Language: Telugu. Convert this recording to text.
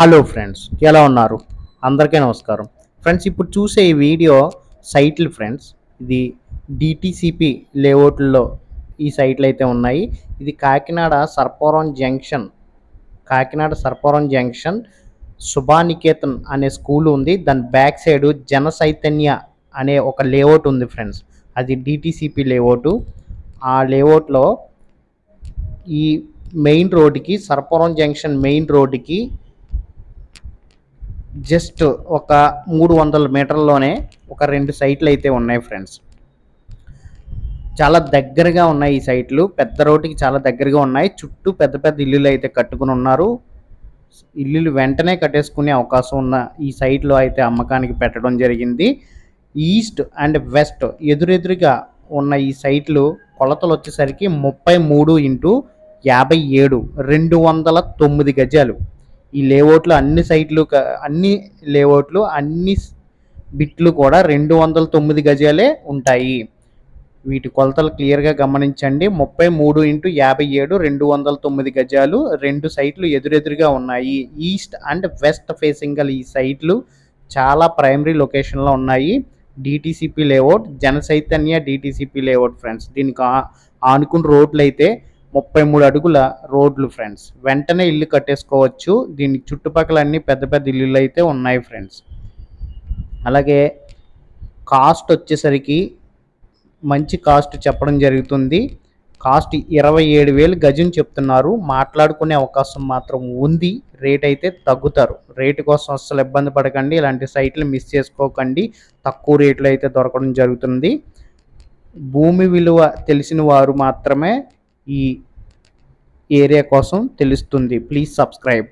హలో ఫ్రెండ్స్ ఎలా ఉన్నారు? అందరికీ నమస్కారం. ఫ్రెండ్స్ ఇప్పుడు చూసే ఈ వీడియో సైట్లు ఫ్రెండ్స్ ఇది డిటిసిపి లేఅవుట్లో ఈ సైట్లు అయితే ఉన్నాయి. ఇది కాకినాడ సర్పవరం జంక్షన్. కాకినాడ సర్పవరం జంక్షన్ సుభానికేతన్ అనే స్కూల్ ఉంది. దాని బ్యాక్ సైడ్ జన చైతన్య అనే ఒక లేఅవుట్ ఉంది ఫ్రెండ్స్ అది డిటిసిపి లేఅవుట్. ఆ లేఅవుట్లో ఈ మెయిన్ రోడ్డుకి సర్పవరం జంక్షన్ మెయిన్ రోడ్డుకి జస్ట్ ఒక మూడు వందల మీటర్లోనే ఒక రెండు సైట్లు అయితే ఉన్నాయి ఫ్రెండ్స్. చాలా దగ్గరగా ఉన్నాయి ఈ సైట్లు. పెద్ద రోడ్డుకి చాలా దగ్గరగా ఉన్నాయి. చుట్టూ పెద్ద పెద్ద ఇల్లులు అయితే కట్టుకుని ఉన్నారు. ఇల్లులు వెంటనే కట్టేసుకునే అవకాశం ఉన్న ఈ సైట్లో అయితే అమ్మకానికి పెట్టడం జరిగింది. ఈస్ట్ అండ్ వెస్ట్ ఎదురెదురుగా ఉన్న ఈ సైట్లు కొలతలు వచ్చేసరికి ముప్పై మూడు ఇంటూ యాభై ఏడు రెండు వందల తొమ్మిది గజాలు. ఈ లేఅవుట్లు అన్ని సైట్లు అన్ని లేఅవుట్లు అన్ని బిట్లు కూడా రెండు వందల తొమ్మిది గజాలే ఉంటాయి. వీటి కొలతలు క్లియర్గా గమనించండి. ముప్పై మూడు ఇంటూ యాభై ఏడు రెండు వందల తొమ్మిది గజాలు రెండు సైట్లు ఎదురెదురుగా ఉన్నాయి. ఈస్ట్ అండ్ వెస్ట్ ఫేసింగ్ గల ఈ సైట్లు చాలా ప్రైమరీ లొకేషన్లో ఉన్నాయి. డిటిసిపి లేఅవుట్ జన డిటీసీపీ డిటిసిపి లేఅవుట్ ఫ్రెండ్స్. దీనికి ఆనుకున్న రోడ్లు అయితే ముప్పై మూడు అడుగుల రోడ్లు ఫ్రెండ్స్. వెంటనే ఇల్లు కట్టేసుకోవచ్చు. దీని చుట్టుపక్కల అన్ని పెద్ద పెద్ద ఇల్లులు అయితే ఉన్నాయి ఫ్రెండ్స్. అలాగే కాస్ట్ వచ్చేసరికి మంచి కాస్ట్ చెప్పడం జరుగుతుంది. కాస్ట్ ఇరవై ఏడు వేలు గజం చెప్తున్నారు. మాట్లాడుకునే అవకాశం మాత్రం ఉంది. రేట్ అయితే తగ్గుతారు. రేటు కోసం అస్సలు ఇబ్బంది పడకండి. ఇలాంటి సైట్లు మిస్ చేసుకోకండి. తక్కువ రేట్లో అయితే దొరకడం జరుగుతుంది. భూమి విలువ తెలిసిన వారు మాత్రమే ఈ ఏరియా కోసం తెలుస్తుంది. Please subscribe